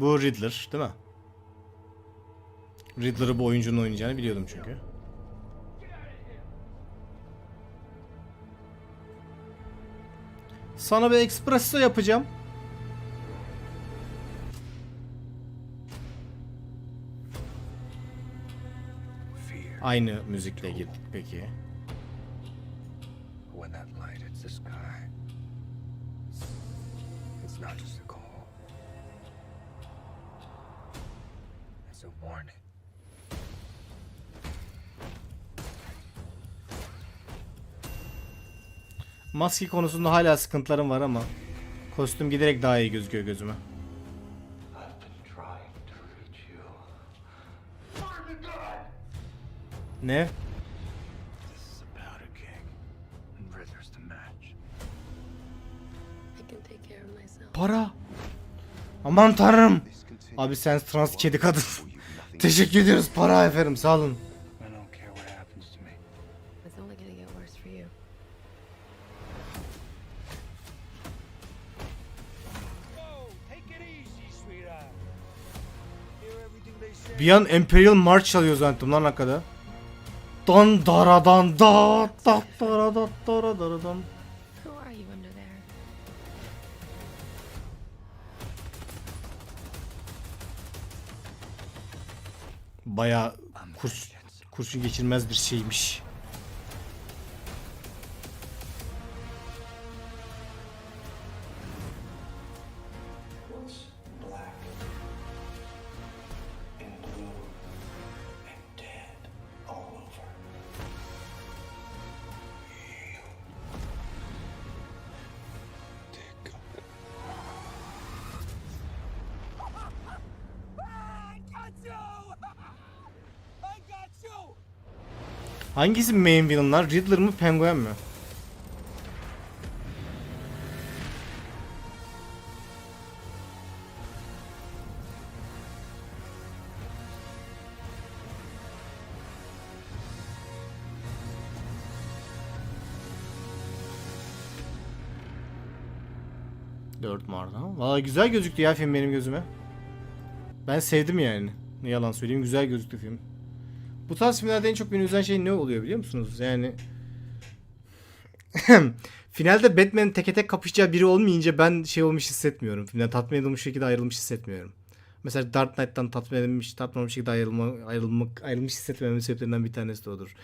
Bu Riddler değil mi? Riddler'ı bu oyuncunun oynayacağını biliyordum çünkü. Sana bir espresso yapacağım. Aynı müzikle girdik peki. When that light hits the sky, it's not just a a warning. Maske konusunda hala sıkıntılarım var ama kostüm giderek daha iyi gözüküyor gözüme. Ne? The. Para. Aman tanrım. Abi sen trans kedi kadın. Teşekkür ediyoruz para efendim sağ olun. Bir an Imperial March çalıyor zannettim lan hakikaten. Dan dara dan da da dara da dara dara dan. Who are you under Baya kurs, kurşun geçirmez bir şeymiş. What's Hangisi main villainlar? Riddler mı Penguin mi? Dört Mart'ta. Valla güzel gözüktü ya film benim gözüme. Ben sevdim yani. Ne yalan söyleyeyim güzel gözüktü film. Bu tarz filmlerde en çok beni üzen şey ne oluyor biliyor musunuz? Yani finalde Batman'in teke tek kapışacağı biri olmayınca ben şey olmuş hissetmiyorum. Filmden tatmin edilmiş şekilde ayrılmış hissetmiyorum. Mesela Dark Knight'tan tatmin edilmiş, tatmin şekilde ayrılma, ayrılmak, ayrılmış hissetmememin sebeplerinden bir tanesi de odur.